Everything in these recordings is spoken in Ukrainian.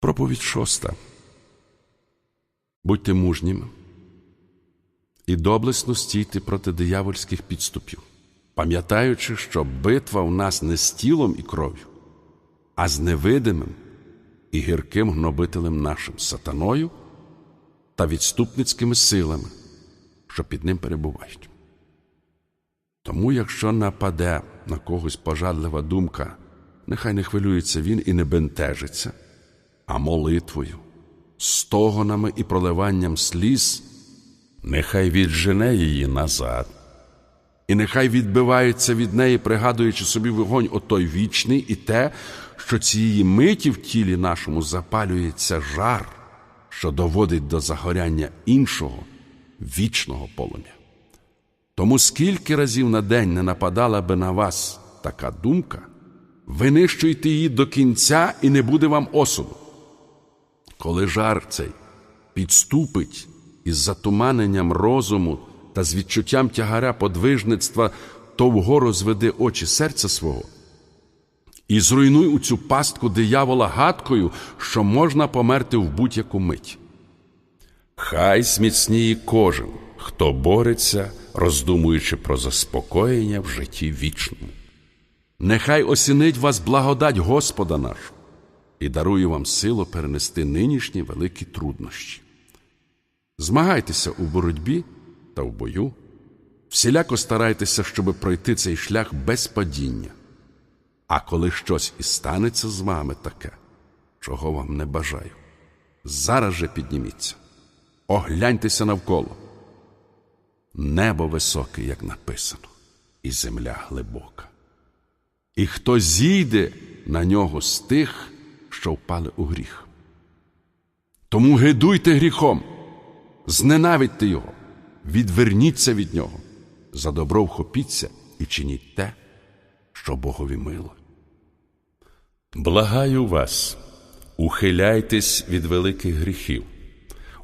Проповідь шоста. Будьте мужніми і доблесно стійте проти диявольських підступів, пам'ятаючи, що битва у нас не з тілом і кров'ю, а з невидимим і гірким гнобителем нашим сатаною та відступницькими силами, що під ним перебувають. Тому, якщо нападе на когось пожадлива думка, нехай не хвилюється він і не бентежиться, а молитвою, стогонами і проливанням сліз, нехай віджене її назад, і нехай відбивається від неї, пригадуючи собі вогонь отой вічний, і те, що цієї миті в тілі нашому запалюється жар, що доводить до загоряння іншого вічного полум'я. Тому скільки разів на день не нападала би на вас така думка, винищуйте її до кінця і не буде вам осуду. Коли жар цей підступить із затуманенням розуму та з відчуттям тягаря подвижництва, то вгору зведи очі серця свого і зруйнуй у цю пастку диявола гадкою, що можна померти в будь-яку мить. Хай зміцніє кожен, хто бореться, роздумуючи про заспокоєння в житті вічному. Нехай осінить вас благодать Господа нашого і дарує вам силу перенести нинішні великі труднощі. Змагайтеся у боротьбі та в бою, всіляко старайтеся, щоб пройти цей шлях без падіння. А коли щось і станеться з вами таке, чого вам не бажаю, зараз же підніміться, огляньтеся навколо. Небо високе, як написано, і земля глибока. І хто зійде на нього з тих, що впали у гріх. Тому гидуйте гріхом, зненавидьте його, відверніться від нього, за добро вхопіться і чиніть те, що Богові мило. Благаю вас, ухиляйтесь від великих гріхів,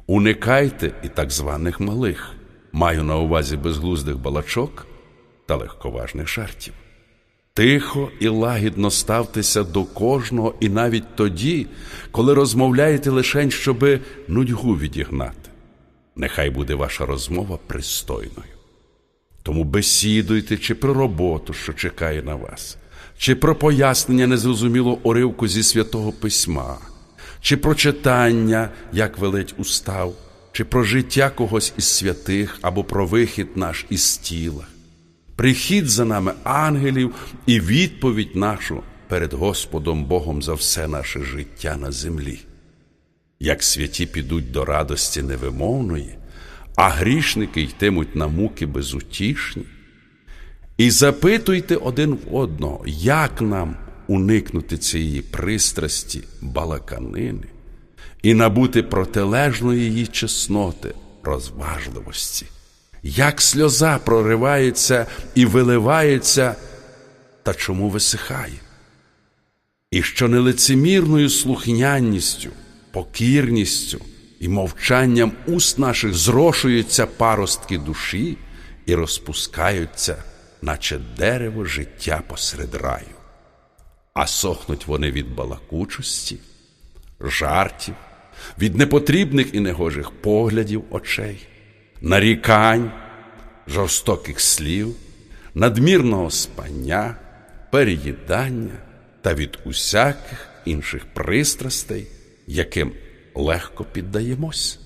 уникайте і так званих малих, маю на увазі безглуздих балачок та легковажних жартів. Тихо і лагідно ставтеся до кожного, і навіть тоді, коли розмовляєте лишень, щоби нудьгу відігнати. Нехай буде ваша розмова пристойною. Тому бесідуйте чи про роботу, що чекає на вас, чи про пояснення незрозумілого уривку зі святого письма, чи про читання, як велить устав, чи про життя когось із святих, або про вихід наш із тіла прихід за нами ангелів і відповідь нашу перед Господом Богом за все наше життя на землі. Як святі підуть до радості невимовної, а грішники йтимуть на муки безутішні. І запитуйте один в одного, як нам уникнути цієї пристрасті, балаканини і набути протилежної її чесноти, розважливості як сльоза проривається і виливається, та чому висихає? І що нелицемірною слухнянністю, покірністю і мовчанням уст наших зрошуються паростки душі і розпускаються, наче дерево життя посеред раю, а сохнуть вони від балакучості, жартів, від непотрібних і негожих поглядів очей нарікань, жорстоких слів, надмірного спання, переїдання та від усяких інших пристрастей, яким легко піддаємось.